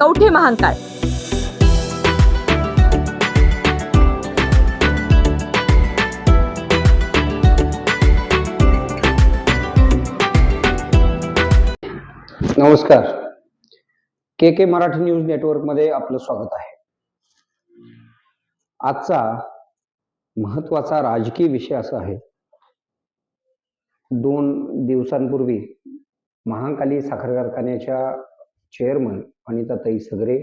कवठे महांकाळ नमस्कार. K K Marathi news नेटवर्कमध्ये आपलं स्वागत आहे. आजचा महत्त्वाचा राजकीय विषय असा आहे. दोन दिवसांपूर्वी महाकाली साखर कारखान्याच्या चेअरमन अनिताताई सगरे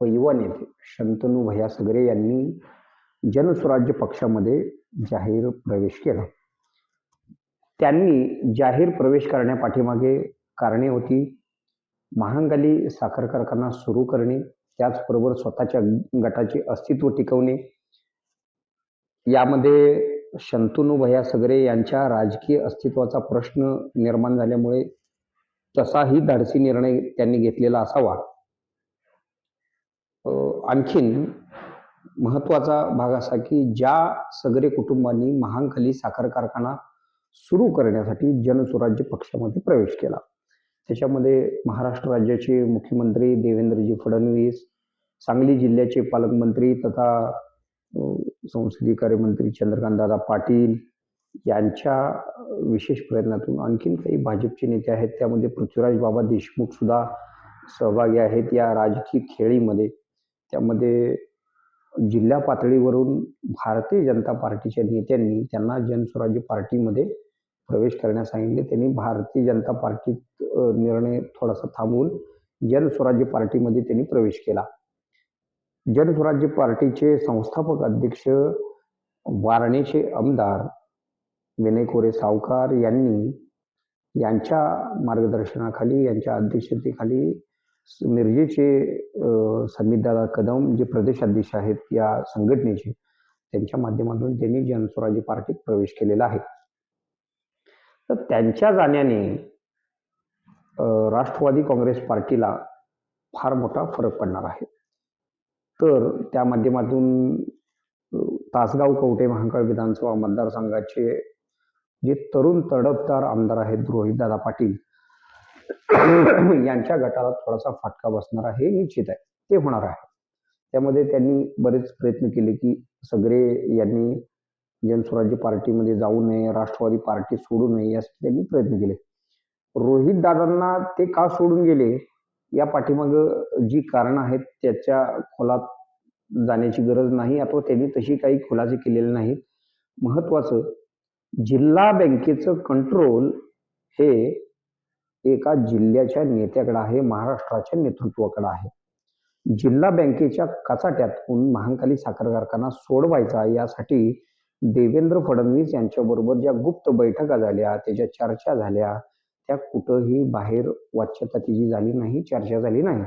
व युवा नेते शंतनू भैया सगरे यांनी जनस्वराज्य पक्षामध्ये जाहीर प्रवेश केला. त्यांनी जाहीर प्रवेश करण्यापाठीमागे कारणे होती महांगाली साखर कारखाना सुरू करणे त्याचबरोबर स्वतःच्या गटाचे अस्तित्व टिकवणे. यामध्ये शंतनू भैया सगरे यांच्या राजकीय अस्तित्वाचा प्रश्न निर्माण झाल्यामुळे तसाही धाडसी निर्णय त्यांनी घेतलेला असावा. आणखीन महत्त्वाचा भाग असा की ज्या सगरे कुटुंबांनी महांखली साखर कारखाना सुरू करण्यासाठी जनस्वराज्य पक्षामध्ये प्रवेश केला. त्याच्यामध्ये महाराष्ट्र राज्याचे मुख्यमंत्री देवेंद्रजी फडणवीस सांगली जिल्ह्याचे पालकमंत्री तथा संसदीय कार्यमंत्री चंद्रकांतदादा पाटील यांच्या विशेष प्रयत्नातून आणखीन काही भाजपचे नेते आहेत. त्यामध्ये पृथ्वीराज बाबा देशमुख सुद्धा सहभागी आहेत या राजकीय खेळीमध्ये. त्यामध्ये जिल्हा पातळीवरून भारतीय जनता पार्टीच्या नेत्यांनी त्यांना जनस्वराज्य पार्टीमध्ये प्रवेश करण्यास सांगितले. त्यांनी भारतीय जनता पार्टीत निर्णय थोडासा थांबवून जनस्वराज्य पार्टीमध्ये त्यांनी प्रवेश केला. जनस्वराज्य पार्टीचे संस्थापक अध्यक्ष वारणेचे आमदार विनय कोरे सावकार यांनी यांच्या मार्गदर्शनाखाली यांच्या अध्यक्षतेखाली मिरजेचे अ, कदम जे प्रदेशाध्यक्ष आहेत या संघटनेचे त्यांच्या माध्यमातून त्यांनी जनस्वराज्य पार्टीत प्रवेश केलेला आहे. तर त्यांच्या जाण्याने राष्ट्रवादी काँग्रेस पार्टीला फार मोठा फरक पडणार आहे. तर त्या माध्यमातून तासगाव कवटे महांकाळ विधानसभा मतदारसंघाचे जे तरुण तडफदार आमदार आहेत रोहितदादा पाटील यांच्या गटाला थोडासा फाटका बसणार आहे हे निश्चित आहे. ते होणार आहे. त्यामध्ये त्यांनी बरेच प्रयत्न केले की सगळे यांनी जनस्वराज्य पार्टीमध्ये जाऊ नये राष्ट्रवादी पार्टी सोडू नये यासाठी त्यांनी प्रयत्न केले. रोहित दादांना ते का सोडून गेले? या पाठीमाग जी कारण आहेत त्याच्या खोलात जाण्याची गरज नाही अथवा त्यांनी तशी काही खुलासे केलेले नाहीत. महत्वाचं जिल्हा बँकेचं कंट्रोल हे एका जिल्ह्याच्या नेत्याकडे आहे महाराष्ट्राच्या नेतृत्वाकडे आहे. जिल्हा बँकेच्या कचाट्यातून महांकाली साखर कारखाना सोडवायचा यासाठी देवेंद्र फडणवीस यांच्याबरोबर ज्या गुप्त बैठका झाल्या त्याच्या चर्चा झाल्या त्या कुठंही बाहेर वाच्यता तिची झाली नाही चर्चा झाली नाही.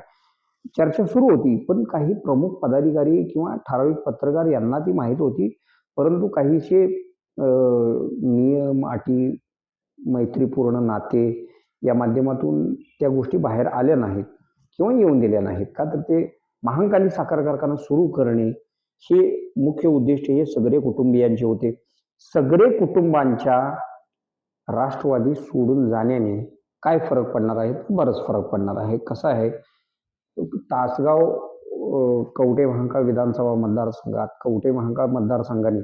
चर्चा सुरू होती पण काही प्रमुख पदाधिकारी किंवा ठराविक पत्रकार यांना ती माहीत होती परंतु काहीसे नियम अटी मैत्रीपूर्ण नाते या माध्यमातून त्या गोष्टी बाहेर आल्या नाहीत किंवा येऊन दिल्या नाहीत. का तर ते महांकाली साखर कारखाना सुरू करणे हे मुख्य उद्दिष्ट हे सगळे कुटुंबियांचे होते. सगळे कुटुंबांच्या राष्ट्रवादी सोडून जाण्याने काय फरक पडणार आहे? बरंच फरक पडणार आहे. कसं आहे? तासगाव कवटे महांकाळ विधानसभा मतदारसंघात कवटे महांकाळ मतदारसंघाने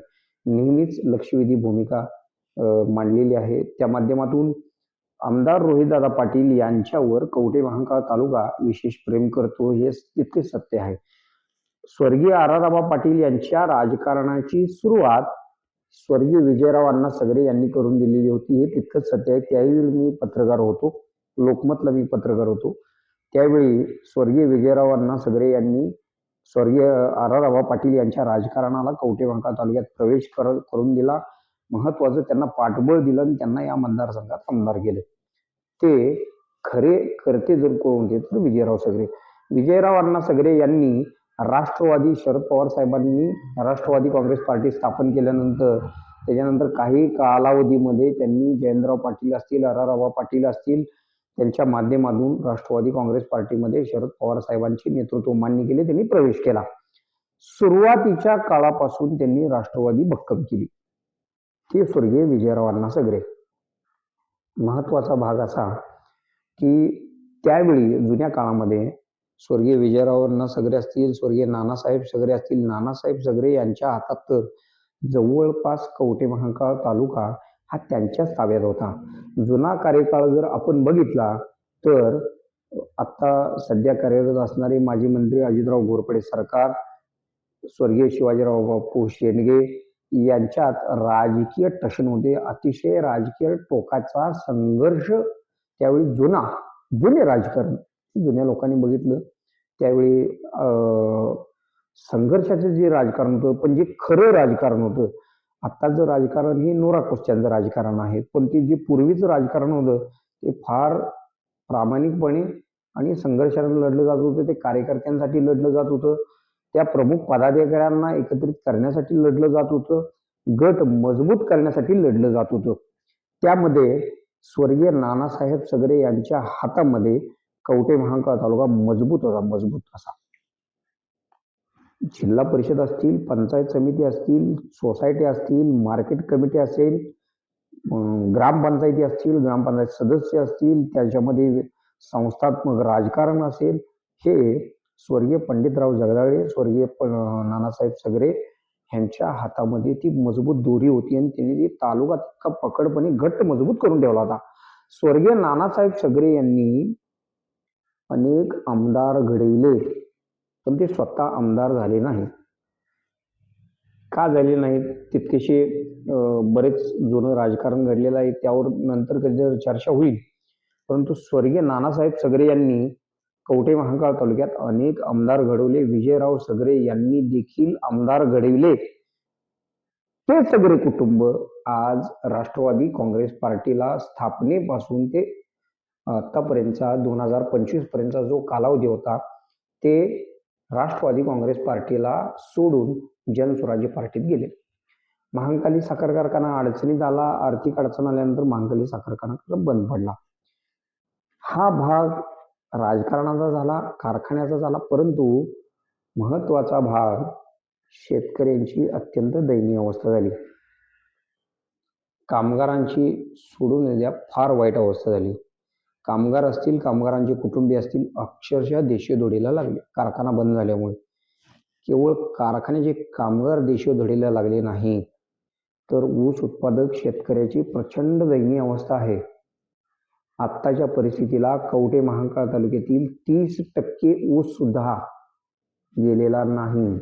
नेहमीच लक्षवेधी भूमिका मांडलेली आहे. त्या माध्यमातून आमदार रोहितदादा पाटील यांच्यावर कवटे महांकाळ तालुका विशेष प्रेम करतो हे तितके सत्य आहे. स्वर्गीय आराराबा पाटील यांच्या राजकारणाची सुरुवात स्वर्गीय विजयराव अण्णा सगरे यांनी करून दिलेली होती. हे तितकंच सत्य आहे. त्यावेळी मी पत्रकार होतो. लोकमतला मी पत्रकार होतो. त्यावेळी स्वर्गीय विजयराव अण्णा सगरे यांनी स्वर्गीय आराराबा पाटील यांच्या राजकारणाला कवठे तालुक्यात प्रवेश कर करून दिला. महत्वाचं त्यांना पाठबळ दिलं आणि त्यांना या मतदारसंघात आमदार केले. ते खरे करते जर कोण होते तर विजयराव सगरे. विजयराव अण्णा सगरे यांनी राष्ट्रवादी शरद पवार साहेबांनी राष्ट्रवादी काँग्रेस पार्टी स्थापन केल्यानंतर त्याच्यानंतर काही कालावधीमध्ये त्यांनी जयंतराव पाटील असतील अराराव पाटील असतील त्यांच्या माध्यमातून राष्ट्रवादी काँग्रेस पार्टीमध्ये शरद पवार साहेबांचे नेतृत्व मान्य केले त्यांनी प्रवेश केला. सुरुवातीच्या काळापासून त्यांनी राष्ट्रवादी भक्कम केली. ते स्वर्गीय विजयराव अण्णा सगरे महत्त्वाचा भाग असा की त्यावेळी जुन्या काळामध्ये स्वर्गीय विजयराव अण्णा सगरे असतील स्वर्गीय नानासाहेब सगरे असतील नानासाहेब सगरे यांच्या हातात तर जवळपास कवटे महाकाळ तालुका हा त्यांच्याच ताब्यात होता. जुना कार्यकाळ जर आपण बघितला तर आता सध्या कार्यरत असणारे माजी मंत्री अजितराव घोरपडे सरकार स्वर्गीय शिवाजीराव बापू शेंडगे यांच्यात राजकीय टशन होते. अतिशय राजकीय टोकाचा संघर्ष त्यावेळी जुना जुने राजकारण जुन्या लोकांनी बघितलं. त्यावेळी अं, संघर्षाचं जे राजकारण होतं पण जे खरं राजकारण होतं आत्ताचं राजकारण हे नोरा कोश्च्यांचं राजकारण आहे. पण ते जे पूर्वीचं राजकारण होतं ते फार प्रामाणिकपणे आणि संघर्षानं लढलं जात होतं ते कार्यकर्त्यांसाठी लढलं जात होतं त्या प्रमुख पदाधिकाऱ्यांना एकत्रित करण्यासाठी लढलं जात होतं गट मजबूत करण्यासाठी लढलं जात होतं. त्यामध्ये स्वर्गीय नानासाहेब सगरे यांच्या हातामध्ये कवटे महांकाळ तालुका मजबूत होता मजबूत असा. जिल्हा परिषद असतील पंचायत समिती असतील सोसायटी असतील मार्केट कमिटी असेल ग्रामपंचायती असतील ग्रामपंचायत सदस्य असतील त्याच्यामध्ये संस्थात्मक राजकारण असेल हे स्वर्गीय पंडितराव जगदाळे स्वर्गीय प- नानासाहेब सगरे यांच्या हातामध्ये ती मजबूत दोरी होती आणि त्यांनी ती तालुका तितका पकडपणे घट्ट मजबूत करून ठेवला होता. स्वर्गीय नानासाहेब सगरे यांनी अनेक आमदार घडविले. पण ते स्वतः आमदार झाले नाही. का झाले नाहीत तितकेसे बरेच जुनं राजकारण घडलेलं आहे. त्यावर नंतर कधी चर्चा होईल. परंतु स्वर्गीय नानासाहेब सगरे यांनी कवटे महाकाळ तालुक्यात अनेक आमदार घडवले. विजयराव सगरे यांनी देखील आमदार घडविले. ते सगळे कुटुंब आज राष्ट्रवादी काँग्रेस पार्टीला स्थापनेपासून ते आतापर्यंतचा दोन हजार पंचवीस पर्यंतचा जो कालावधी होता ते राष्ट्रवादी काँग्रेस पार्टीला सोडून जनस्वराज्य पार्टीत गेले. महांकाली साखर कारखाना अडचणीत आला. आर्थिक अडचण आल्यानंतर महांकाली साखर कारखाना बंद पडला. हा भाग राजकारणाचा झाला कारखान्याचा झाला परंतु महत्त्वाचा भाग शेतकऱ्यांची अत्यंत दयनीय अवस्था झाली. कामगारांची सोडून फार वाईट अवस्था झाली. कामगार असतील कामगारांचे कुटुंबीय असतील अक्षरशः देशोधडीला लागले. कारखाना बंद झाल्यामुळे. केवळ कारखान्याचे कामगार देशोधडीला लागले नाही तर ऊस उत्पादक शेतकऱ्याची प्रचंड दयनीय अवस्था आहे. आत्ताच्या परिस्थितीला कवठे महांकाळ तालुक्यातील तीस टक्के ऊस सुद्धा गेलेला नाही.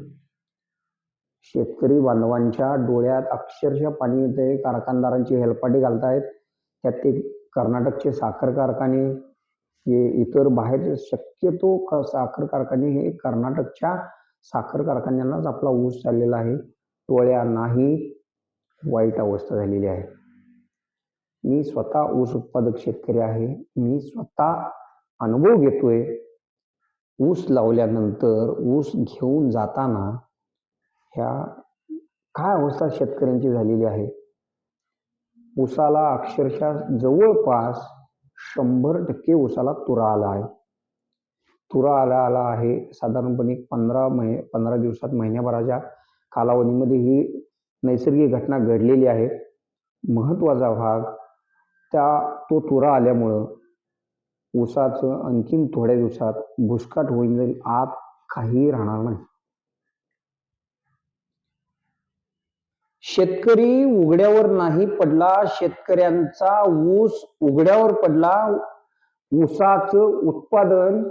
शेतकरी बांधवांच्या डोळ्यात अक्षरशः पाणी येते कारखानदारांची हेलपाटे घालतायत त्यात ते कर्नाटकचे साखर कारखाने हे इतर बाहेर शक्यतो साखर कारखाने हे कर्नाटकच्या साखर कारखान्यांनाच आपला ऊस चाललेला आहे. टोळ्या नाही वाईट अवस्था झालेली आहे. मी स्वतः ऊस उत्पादक शेतकरी आहे. मी स्वतः अनुभव घेतोय. ऊस लावल्यानंतर ऊस घेऊन जाताना ह्या काय अवस्था शेतकऱ्यांची झालेली आहे? उसाला अक्षरशः जवळपास शंभर टक्के उसाला तुरा आला आहे. तुरा आला आला आहे साधारणपणे पंधरा महि पंधरा दिवसात महिन्याभराच्या कालावधीमध्ये ही नैसर्गिक घटना घडलेली आहे. महत्त्वाचा भाग त्या तो तुरा आल्यामुळं ऊसाचं आणखीन थोड्या दिवसात भुसकाट होईल जाईल आत काही राहणार नाही. शेतकरी उघड्यावर नाही पडला शेतकऱ्यांचा ऊस उघड्यावर पडला ऊसाचं उत्पादन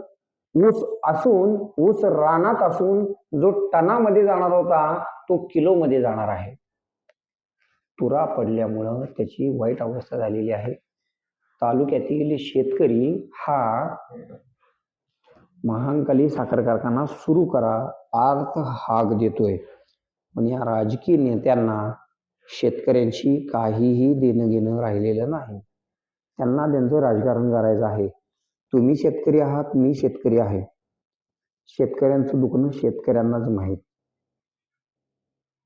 ऊस असून ऊस रानात असून जो टनामध्ये जाणार होता तो किलोमध्ये जाणार आहे. तुरा पडल्यामुळं त्याची वाईट अवस्था झालेली आहे. तालुक्यातील शेतकरी हा महांकाली साखर कारखाना सुरू करा अर्थ हाक देतोय. पण या राजकीय नेत्यांना शेतकऱ्यांशी काहीही देणं घेणं राहिलेलं नाही. त्यांना त्यांचं राजकारण करायचं आहे. तुम्ही शेतकरी आहात मी शेतकरी आहे. शेतकऱ्यांचं दुखणं शेतकऱ्यांनाच माहीत.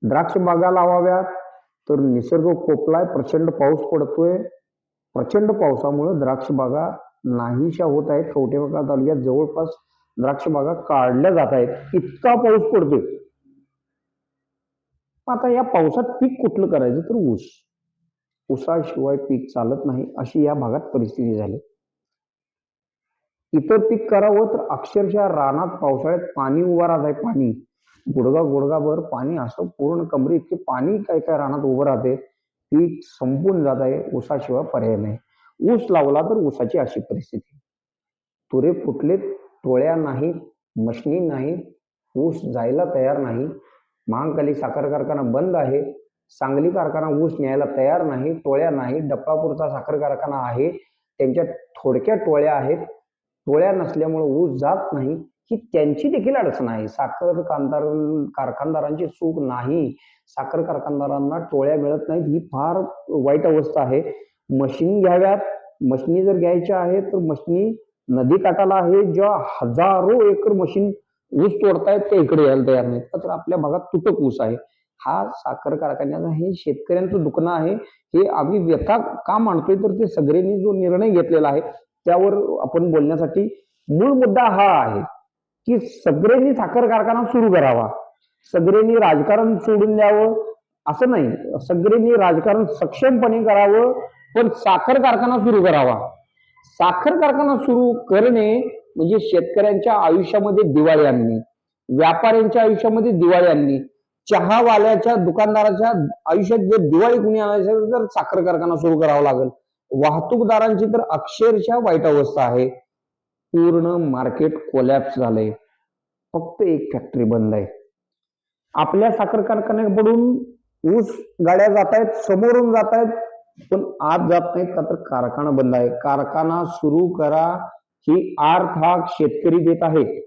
द्राक्ष बागा लावाव्यात तर निसर्ग कोपलाय प्रचंड पाऊस पडतोय. प्रचंड पावसामुळे द्राक्ष बागा नाहीशा होत आहेत. कवटेबागा तालुक्यात जवळपास द्राक्ष बागा काढल्या जात आहेत. इतका पाऊस पडतोय. आता या पावसात पीक कुठलं करायचं तर ऊस. ऊसाशिवाय पीक चालत नाही अशी या भागात परिस्थिती झाली. इतर पीक करावं तर अक्षरशः रानात पावसाळ्यात पाणी उभा राहत आहे पाणी. गुडगा गुडगाभर पाणी असं पूर्ण कमरे इतके पाणी काय काय रानात उभं राहते पीक संपून जात आहे ऊसाशिवाय पर्याय नाही. ऊस लावला तर ऊसाची अशी परिस्थिती. तुरे फुटले टोळ्या नाहीत मशनी नाहीत ऊस जायला तयार नाही. महांकाली साखर कारखाना बंद आहे. सांगली कारखाना ऊस न्यायला तयार नाही टोळ्या नाही डप्पापूरचा साखर कारखाना आहे. त्यांच्या थोडक्या टोळ्या आहेत. टोळ्या नसल्यामुळे ऊस जात नाही. ही त्यांची देखील अडचण आहे. साखर कांदार कारखानदारांची चूक नाही. साखर कारखानदारांना टोळ्या मिळत नाहीत. ही फार वाईट अवस्था आहे. मशीन घ्याव्यात. मशिनी जर घ्यायच्या आहेत तर मशिनी नदी काठाला आहे जेव्हा हजारो एकर मशीन ऊस तोडतायत ते इकडे यायला तयार नाहीत. तर आपल्या भागात तुटक ऊस आहे. हा साखर कारखान्याचा हे शेतकऱ्यांचं दुखणं आहे. हे आम्ही व्यथा का मांडतोय? तर ते सगळ्यांनी जो निर्णय घेतलेला आहे त्यावर आपण बोलण्यासाठी मूळ मुद्दा हा आहे की सगळ्यांनी साखर कारखाना सुरू करावा. सगळ्यांनी राजकारण सोडून द्यावं असं नाही. सगळ्यांनी राजकारण सक्षमपणे करावं पण साखर कारखाना सुरू करावा. साखर कारखाना सुरू करणे म्हणजे शेतकऱ्यांच्या आयुष्यामध्ये दिवाळी आणणे व्यापाऱ्यांच्या आयुष्यामध्ये दिवाळी आणणे चहावाल्याच्या दुकानदाराच्या आयुष्यात जर दिवाळी कुणी आणायचं तर साखर कारखाना सुरू करावा लागेल. वाहतूकदारांची तर अक्षरशः वाईट अवस्था आहे. पूर्ण मार्केट कोलॅप्स झालंय. फक्त एक फॅक्टरी बंद आहे. आपल्या साखर कारखान्याकडून ऊस गाड्या जात आहेत समोरून जात आहेत पण आत जात नाहीत का तर कारखाना बंद आहे. कारखाना सुरू करा. ही अर्थ हा शेतकरी देत आहेत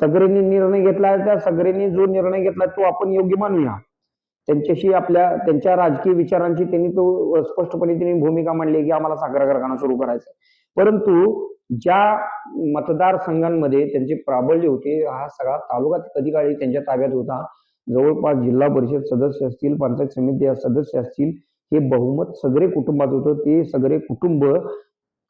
सगळ्यांनी निर्णय घेतला त्या सगळ्यांनी जो निर्णय घेतला तो आपण योग्य मानूया. त्यांच्याशी आपल्या त्यांच्या राजकीय विचारांची त्यांनी तो स्पष्टपणे त्यांनी भूमिका मांडली की आम्हाला साखर कारखाना सुरू करायचा परंतु ज्या मतदारसंघांमध्ये त्यांचे प्राबल्य होते हा सगळा तालुका कधी काळी त्यांच्या ताब्यात होता. जवळपास जिल्हा परिषद सदस्य असतील पंचायत समिती सदस्य असतील हे बहुमत सगळे कुटुंबात होतं. ते सगळे कुटुंब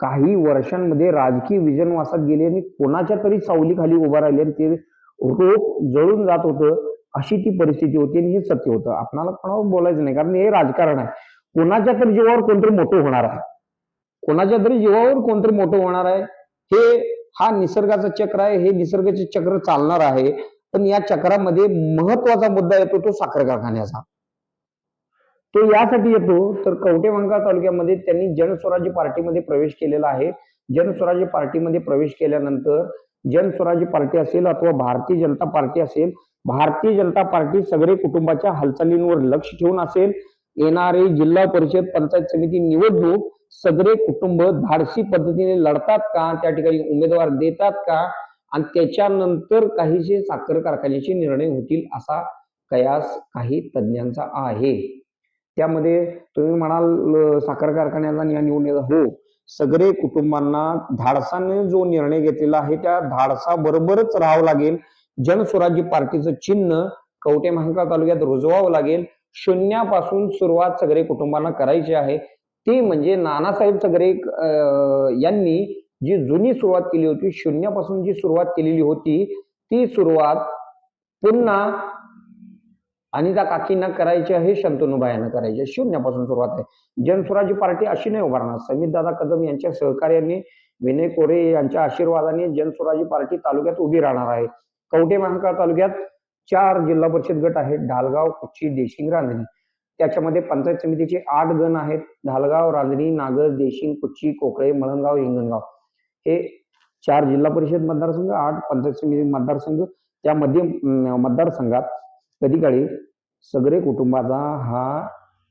काही वर्षांमध्ये राजकीय विजनवासात गेले आणि कोणाच्या तरी सावलीखाली उभा राहिले आणि ते रोप जळून जात होतं अशी ती परिस्थिती होती आणि हे सत्य होतं. आपणाला कोणावर बोलायचं नाही कारण हे राजकारण आहे. कोणाच्या तरी जीवावर कोणतरी मोठं होणार आहे. कोणाच्या तरी जीवावर कोणतरी मोठं होणार आहे हे हा निसर्गाचा चक्र आहे हे निसर्गाचे चक्र चालणार आहे. पण या चक्रामध्ये महत्त्वाचा मुद्दा येतो तो साखर कारखान्याचा. तो यासाठी येतो तर कवटेमंका तालुक्यामध्ये त्यांनी जनस्वराज्य पार्टीमध्ये प्रवेश केलेला आहे. जनस्वराज्य पार्टीमध्ये प्रवेश केल्यानंतर जनस्वराज्य पार्टी असेल अथवा भारतीय जनता पार्टी असेल भारतीय जनता पार्टी सगळे कुटुंबाच्या हालचालींवर लक्ष ठेवून असेल. येणारे जिल्हा परिषद पंचायत समिती निवडणूक सगळे कुटुंब धाडसी पद्धतीने लढतात का? त्या ठिकाणी उमेदवार देतात का? आणि त्याच्यानंतर काहीसे साखर कारखान्याचे निर्णय होतील असा कयास काही तज्ज्ञांचा आहे. त्यामध्ये तुम्ही म्हणाल साखर कारखान्याचा या हो सगळे कुटुंबांना धाडसाने जो निर्णय घेतलेला आहे त्या धाडसा बरोबरच राहावं लागेल. जनस्वराज्य पार्टीचं चिन्ह कवटे महांकाळ तालुक्यात रुजवावं लागेल. शून्यापासून सुरुवात सगळे कुटुंबांना करायची आहे. ती म्हणजे नानासाहेब सगळे अं, यांनी जी जुनी सुरुवात केली होती शून्यापासून जी सुरुवात केलेली होती ती सुरुवात पुन्हा अनिता काकींना करायची आहे शंतनुबाईंना करायचे शून्यापासून सुरुवात आहे. जनस्वराज्य पार्टी अशी नाही उभारणार. समित दादा कदम यांच्या सहकार्याने विनय कोरे यांच्या आशीर्वादाने जनस्वराज्य पार्टी तालुक्यात उभी राहणार आहे. कवटे महाकाळ तालुक्यात चार जिल्हा परिषद गट आहेत. ढालगाव कुच्ची देशिंग रांजणी. त्याच्यामध्ये पंचायत समितीचे आठ गण आहेत. ढालगाव रांजणी नागर देशिंग कुच्ची कोकळे मळणगाव हिंगणगाव. हे चार जिल्हा परिषद मतदारसंघ आठ पंचायत समिती मतदारसंघ. त्यामध्ये मतदारसंघात कधी काळी सगळे कुटुंबाचा हा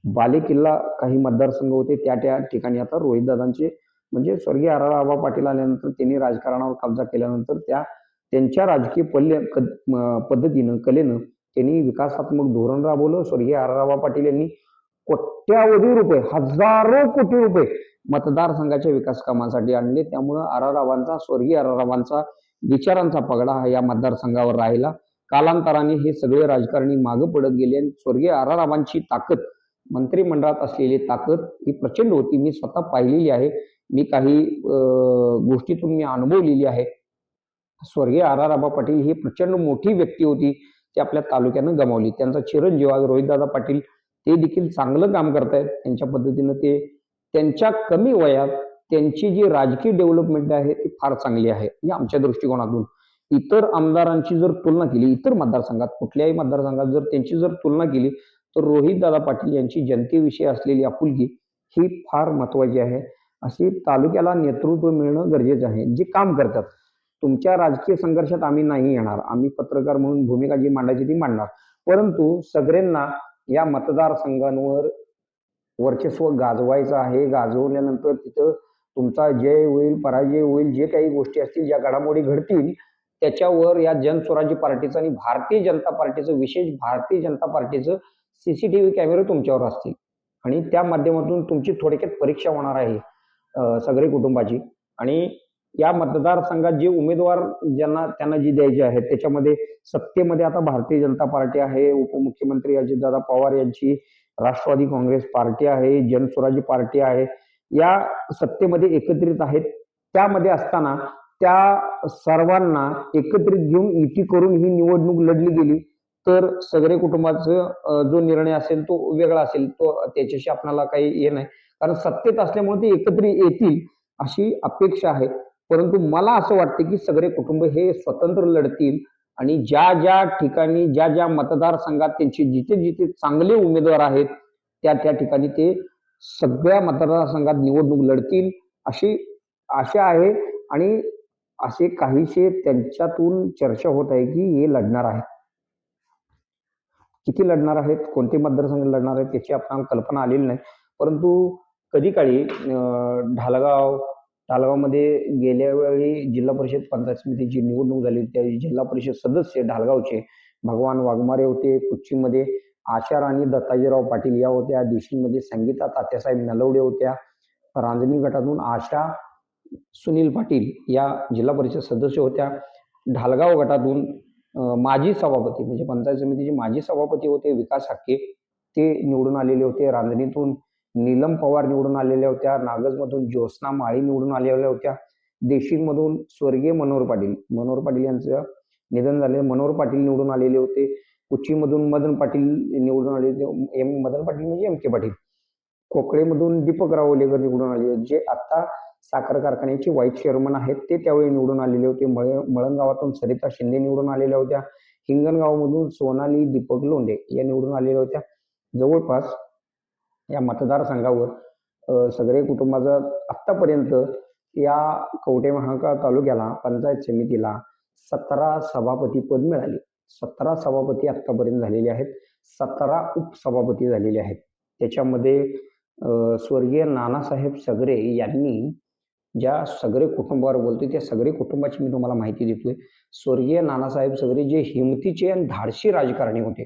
बालेकिल्ला काही मतदारसंघ होते त्या त्या ठिकाणी आता रोहितदादांचे म्हणजे स्वर्गीय आर आबा पाटील आल्यानंतर त्यांनी राजकारणावर कब्जा केल्यानंतर त्या त्यांच्या राजकीय पल्य पद्धतीनं कलेनं त्यांनी विकासात्मक धोरण राबवलं. स्वर्गीय आर आबा पाटील यांनी कोट्यावधी रुपये हजारो कोटी रुपये मतदारसंघाच्या विकास कामासाठी आणले. त्यामुळं आर आर आबांचा स्वर्गीय आर आर आबांचा विचारांचा पगडा हा या मतदारसंघावर राहिला. कालांतराने हे सगळे राजकारणी मागे पडत गेले आणि स्वर्गीय आरारामांची ताकद मंत्रिमंडळात असलेली ताकद ही प्रचंड होती. मी स्वतः पाहिलेली आहे. मी काही गोष्टीतून मी अनुभवलेली आहे. स्वर्गीय आराराबा पाटील ही प्रचंड मोठी व्यक्ती होती ती आपल्या तालुक्यानं गमावली. त्यांचा चिरंजीव आज रोहितदादा पाटील ते देखील चांगलं काम करतायत. त्यांच्या पद्धतीनं ते त्यांच्या कमी वयात त्यांची जी राजकीय डेव्हलपमेंट आहे ती फार चांगली आहे. ही आमच्या दृष्टिकोनातून इतर आमदारांची जर तुलना केली इतर मतदारसंघात कुठल्याही मतदारसंघात जर त्यांची जर तुलना केली तर रोहितदादा पाटील यांची जनतेविषयी असलेली आपुलकी ही फार महत्वाची आहे. अशी तालुक्याला नेतृत्व मिळणं गरजेचं आहे. जे काम करतात तुमच्या राजकीय संघर्षात आम्ही नाही येणार. आम्ही पत्रकार म्हणून भूमिका जी मांडायची ती मांडणार. परंतु सगळ्यांना या मतदारसंघांवर वर्चस्व गाजवायचं आहे. गाजवल्यानंतर तिथं तुमचा जय होईल पराजय होईल जे काही गोष्टी असतील ज्या घडामोडी घडतील त्याच्यावर या जनस्वराज्य पार्टीचं आणि भारतीय जनता पार्टीचं विशेष भारतीय जनता पार्टीचं सीसीटीव्ही कॅमेरे तुमच्यावर असतील. आणि त्या माध्यमातून तुमची थोडक्यात परीक्षा होणार आहे सगळे कुटुंबाची. आणि या मतदारसंघात जे उमेदवार ज्यांना त्यांना जी द्यायचे आहेत त्याच्यामध्ये सत्तेमध्ये आता भारतीय जनता पार्टी आहे उपमुख्यमंत्री अजितदादा पवार यांची राष्ट्रवादी काँग्रेस पार्टी आहे जनस्वराज्य पार्टी आहे. या सत्तेमध्ये एकत्रित आहेत. त्यामध्ये असताना त्या सर्वांना एकत्रित घेऊन युती करून ही निवडणूक लढली गेली तर सगळे कुटुंबाचं जो निर्णय असेल तो वेगळा असेल तो त्याच्याशी आपणाला काही हे नाही. कारण सत्तेत असल्यामुळे ते एकत्रित येतील अशी अपेक्षा आहे. परंतु मला असं वाटतं की सगळे कुटुंब हे स्वतंत्र लढतील आणि ज्या ज्या ठिकाणी ज्या ज्या मतदारसंघात त्यांचे जिथे जिथे चांगले उमेदवार आहेत त्या त्या ठिकाणी ते सगळ्या मतदारसंघात निवडणूक लढतील अशी आशा आहे. आणि असे काहीसे त्यांच्यातून चर्चा होत आहे की हे लढणार आहेत. किती लढणार आहेत? कोणते मतदारसंघ लढणार आहेत? त्याची आपल्याला कल्पना आलेली नाही. परंतु कधी काळी ढालगाव ढालगावमध्ये गेल्या वेळी जिल्हा परिषद पंचायत समितीची निवडणूक झाली त्या जिल्हा परिषद सदस्य ढालगावचे भगवान वाघमारे होते. कुच्चीमध्ये आशा राणी दत्ताजीराव पाटील या होत्या. देशीमध्ये संगीता तात्यासाहेब नलवडे होत्या. रांजणी गटातून आशा सुनील पाटील या जिल्हा परिषद सदस्य होत्या. ढालगाव गटातून माजी सभापती म्हणजे पंचायत समितीचे माजी सभापती होते विकास हाके. ते निवडून आलेले होते. रांजणीतून नीलम पवार निवडून आलेल्या होत्या. नागजमधून ज्योत्स्ना माळी निवडून आलेल्या होत्या. देशिंगमधून स्वर्गीय मनोहर पाटील. मनोहर पाटील यांचं निधन झाले मनोहर पाटील निवडून आलेले होते. कुच्चीमधून मदन पाटील निवडून आले होते. एम मदन पाटील म्हणजे एम के पाटील. कोकळेमधून दीपक रावलेकर निवडून आले जे आता साखर कारखान्याचे वाईट चेअरमन आहेत ते त्यावेळी निवडून आलेले होते. मळ मळणगावातून सरिता शिंदे निवडून आलेल्या होत्या. हिंगणगावमधून सोनाली दीपक लोंढे या निवडून आलेल्या होत्या. जवळपास या मतदारसंघावर सगळे कुटुंबाचं आत्तापर्यंत या कवटे महांकाळ तालुक्याला पंचायत समितीला सतरा सभापती पद मिळाले. सतरा सभापती आत्तापर्यंत झालेले आहेत. सतरा उपसभापती झालेले आहेत. त्याच्यामध्ये स्वर्गीय नानासाहेब सगरे यांनी ज्या सगळे कुटुंबावर बोलतोय त्या सगळे कुटुंबाची मी तुम्हाला माहिती देतोय. स्वर्गीय नानासाहेब सगळे जे हिमतीचे आणि धाडशी राजकारणी होते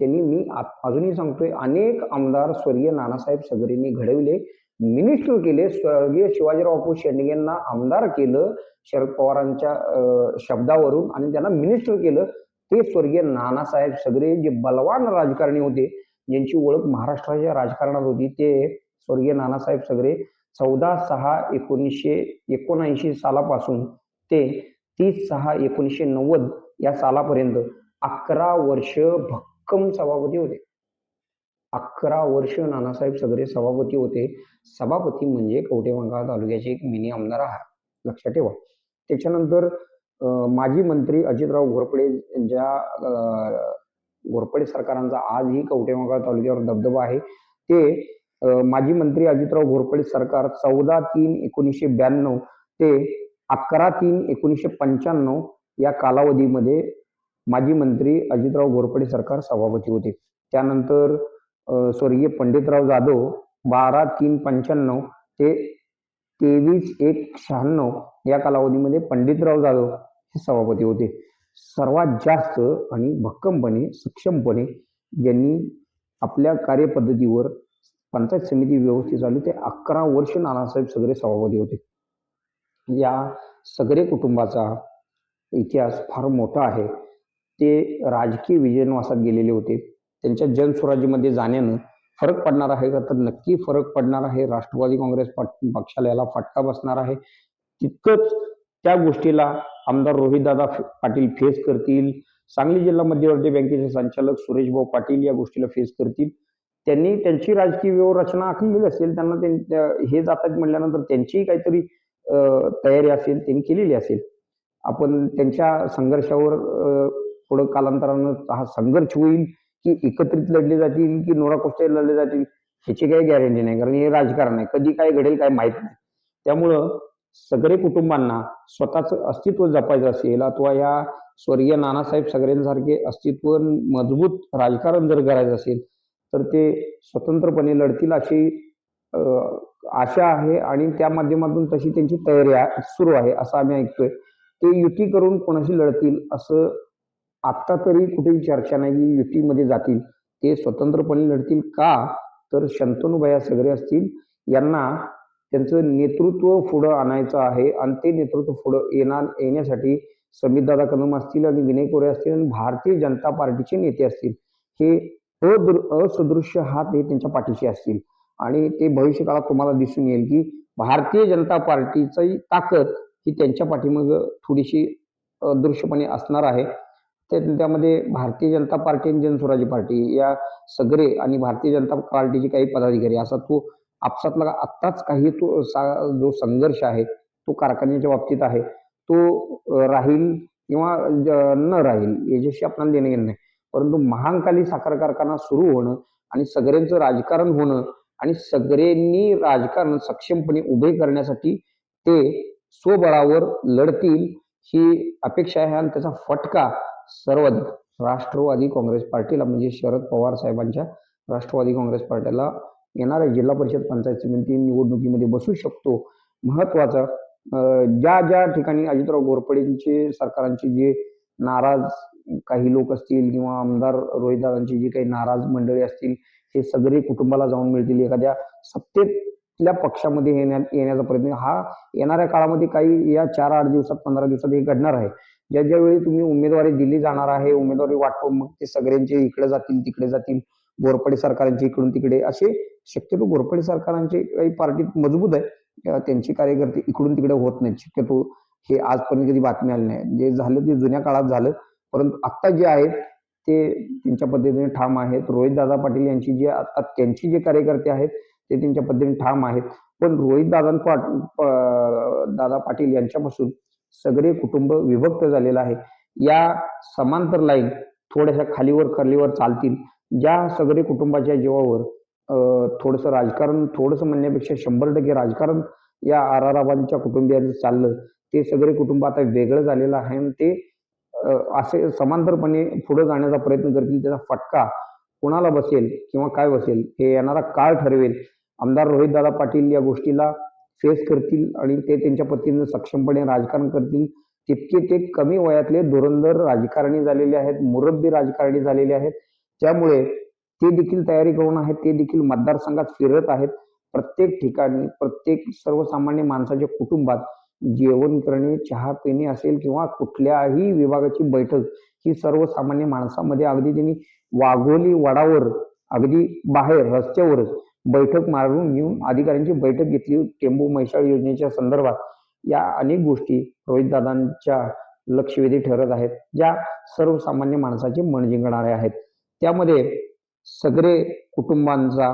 त्यांनी मी आ- अजूनही सांगतोय अनेक आमदार स्वर्गीय नानासाहेब सगरेंनी घडविले मिनिस्टर केले. स्वर्गीय शिवाजीराव बापू शेंडगेंना आमदार केलं शरद पवारांच्या शब्दावरून आणि त्यांना मिनिस्टर केलं. ते स्वर्गीय नानासाहेब सगरे जे बलवान राजकारणी होते ज्यांची ओळख महाराष्ट्राच्या राजकारणात होती ते स्वर्गीय नानासाहेब सगरे चौदा सहा एकोणीसशे एकोणऐंशी सालापासून ते तीस सहा एकोणीसशे नव्वद या सालापर्यंत अकरा वर्ष भक्कम सभापती होते. अकरा वर्ष नानासाहेब सगरे सभापती होते. सभापती म्हणजे कवटेमंकाळ तालुक्याचे एक मिनी आमदार आहे लक्षात ठेवा. त्याच्यानंतर माजी मंत्री अजितराव घोरपडे ज्या घोरपडे सरकारांचा आजही कवटेमंकाळ तालुक्यावर दबदबा आहे ते माजी मंत्री अजितराव घोरपडे सरकार चौदा तीन एकोणीसशे ब्याण्णव ते अकरा तीन एकोणीसशे पंच्याण्णव या कालावधीमध्ये माजी मंत्री अजितराव घोरपडे सरकार सभापती होते. त्यानंतर स्वर्गीय पंडितराव जाधव बारा तीन पंच्याण्णव ते तेवीस एक शहाण्णव या कालावधीमध्ये पंडितराव जाधव हे सभापती होते. सर्वात जास्त आणि भक्कमपणे सक्षमपणे ज्यांनी आपल्या कार्यपद्धतीवर पंचायत समिती व्यवस्थित झाली ते अकरा वर्ष नानासाहेब सगळे सभापती होते. या सगळे कुटुंबाचा इतिहास फार मोठा आहे. ते राजकीय विजयनवासात गेलेले होते. त्यांच्या जनस्वराज्यमध्ये जाण्यानं फरक पडणार आहे का? तर नक्की फरक पडणार आहे. राष्ट्रवादी काँग्रेस पक्षाला याला फटका बसणार आहे. तितकंच त्या गोष्टीला आमदार रोहितदादा पाटील फेस करतील. सांगली जिल्हा मध्यवर्ती बँकेचे संचालक सुरेशभाऊ पाटील या गोष्टीला फेस करतील. त्यांनी त्यांची राजकीय व्यवरचना आखलेली असेल त्यांना त्यांच्या हे जातात म्हटल्यानंतर त्यांचीही काहीतरी अं, तयारी असेल त्यांनी केलेली असेल. आपण त्यांच्या संघर्षावर पुढं कालांतरानं हा संघर्ष होईल की एकत्रित लढले जातील की नोराकोस्टे लढले जातील ह्याची काही गॅरंटी नाही. कारण हे राजकारण आहे. कधी काय घडेल काय माहीत नाही. त्यामुळं सगळे कुटुंबांना स्वतःचं अस्तित्व जपायचं असेल अथवा या स्वर्गीय नानासाहेब सगळ्यांसारखे अस्तित्व मजबूत राजकारण जर करायचं असेल तर ते स्वतंत्रपणे लढतील अशी आशा आहे आणि त्या माध्यमातून तशी त्यांची तयारी सुरू आहे असं आम्ही ऐकतोय. ते युती करून कोणाशी लढतील असं आत्ता तरी कुठेही चर्चा नाही. की युतीमध्ये जातील. ते स्वतंत्रपणे लढतील का? तर शंतनुबाया सगळे असतील. यांना त्यांचं नेतृत्व पुढं आणायचं आहे आणि ते नेतृत्व पुढं येणार येण्यासाठी समितदादा कदम असतील आणि विनय कोरे असतील आणि भारतीय जनता पार्टीचे नेते असतील. हे अदृ असदृश्य हात हे त्यांच्या पाठीशी असतील. आणि ते भविष्यकाळात तुम्हाला दिसून येईल की भारतीय जनता पार्टीची ताकद ही त्यांच्या पाठीमागं थोडीशी दृश्यपणे असणार आहे. त्यामध्ये भारतीय जनता पार्टी आणि जनस्वराज्य पार्टी या सगळे आणि भारतीय जनता पार्टीचे काही पदाधिकारी असा तो आपसातला आत्ताच काही तो सा- जो संघर्ष आहे तो कारखान्याच्या बाबतीत आहे तो राहील किंवा ज- न राहील याच्याशी आपल्याला देणं घेणं नाही. परंतु महांकाली साखर कारखाना सुरू होणं आणि सगळ्यांचं राजकारण होणं आणि सगळ्यांनी राजकारण सक्षमपणे उभे करण्यासाठी ते स्वबळावर लढतील ही अपेक्षा आहे आणि त्याचा फटका सर्वाधिक राष्ट्रवादी काँग्रेस पार्टीला म्हणजे शरद पवार साहेबांच्या राष्ट्रवादी काँग्रेस पार्टीला येणाऱ्या जिल्हा परिषद पंचायत समिती निवडणुकीमध्ये बसू शकतो. महत्त्वाचा ज्या ज्या ठिकाणी अजितराव घोरपडेंचे सरकारांचे जे नाराज काही लोक असतील किंवा आमदार रोहितदादांची जी काही नाराज मंडळी असतील हे सगळे कुटुंबाला जाऊन मिळतील एखाद्या सत्तेतल्या पक्षामध्ये येण्या येण्याचा प्रयत्न. हा येणाऱ्या काळामध्ये काही या चार आठ दिवसात पंधरा दिवसात हे घडणार आहे. ज्या ज्या वेळी तुम्ही उमेदवारी दिली जाणार आहे उमेदवारी वाटपून मग ते सगळ्यांचे इकडे जातील तिकडे जातील घोरपडे सरकारांचे इकडून तिकडे असे शक्यतो घोरपडे सरकारांचे काही पार्टीत मजबूत आहे. त्यांची त्यांचे कार्यकर्ते इकडून तिकडे होत नाहीत. शक्यतो हे आजपर्यंत कधी बातमी आली नाही. जे झालं ते जुन्या काळात झालं. परंतु आत्ता जे आहेत ते त्यांच्या पद्धतीने ठाम आहेत. रोहितदादा पाटील यांची जे आता त्यांची जे कार्यकर्ते आहेत ते त्यांच्या पद्धतीने ठाम आहेत. पण रोहित दादा दादा पाटील यांच्यापासून सगळे कुटुंब विभक्त झालेलं आहे. या समांतर लाईन थोड्याशा खालीवर खालीवर चालतील. ज्या सगळे कुटुंबाच्या जीवावर थोडस थोडंसं राजकारण थोडंसं म्हणण्यापेक्षा शंभर टक्के राजकारण या आराराबांच्या कुटुंबियांचं चाललं ते सगळे कुटुंब आता वेगळं झालेलं आहे आणि ते असे समांतरपणे पुढे जाण्याचा प्रयत्न करतील त्याचा फटका कोणाला बसेल किंवा काय बसेल हे येणारा काळ ठरवेल. आमदार रोहितदादा पाटील या गोष्टीला फेस करतील आणि ते त्यांच्या पतीनं सक्षमपणे राजकारण करतील. तितके ते कमी वयातले धुरंधर राजकारणी झालेले आहेत मुरब्बी राजकारणी झालेले आहेत. त्यामुळे ते देखील तयारी करून आहेत ते देखील मतदारसंघात फिरत आहेत. प्रत्येक ठिकाणी प्रत्येक सर्वसामान्य माणसाच्या कुटुंबात जेवण करणे चहा पिणे असेल किंवा कुठल्याही विभागाची बैठक ही सर्वसामान्य माणसामध्ये अगदी त्यांनी वाघोली वडावर अगदी बाहेर रस्त्यावरच बैठक मारून घेऊन अधिकाऱ्यांची बैठक घेतली. टेंबू मैशाळ योजनेच्या संदर्भात या अनेक गोष्टी रोहितदादांच्या लक्षवेधी ठरत आहेत ज्या सर्वसामान्य माणसाचे मन जिंकणारे आहेत. त्यामध्ये सगळे कुटुंबांचा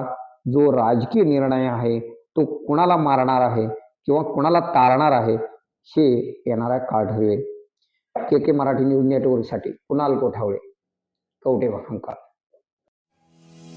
जो राजकीय निर्णय आहे तो कुणाला मारणार आहे? किंवा कुणाला तारणार आहे हे येणारा काळ ठरवेल. के के मराठी न्यूज नेटवर्कसाठी कुणाल कोठावळे कवटे वाहनकार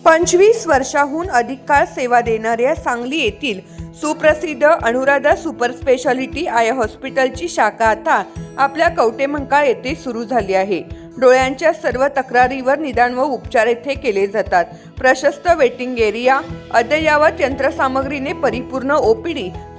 पंचवीस वर्षाहून अधिक काळ सेवा देणाऱ्या सांगली येथील सुप्रसिद्ध अनुराधा सुपर स्पेशालिटी आय हॉस्पिटलची शाखा आता आपल्या कवटेमंकाळ येथे सुरू झाली आहे. डोळ्यांच्या सर्व तक्रारीवर निदान व उपचार येथे केले जातात. प्रशस्त वेटिंग एरिया अद्ययावत यंत्रसामग्रीने परिपूर्ण ओपीडी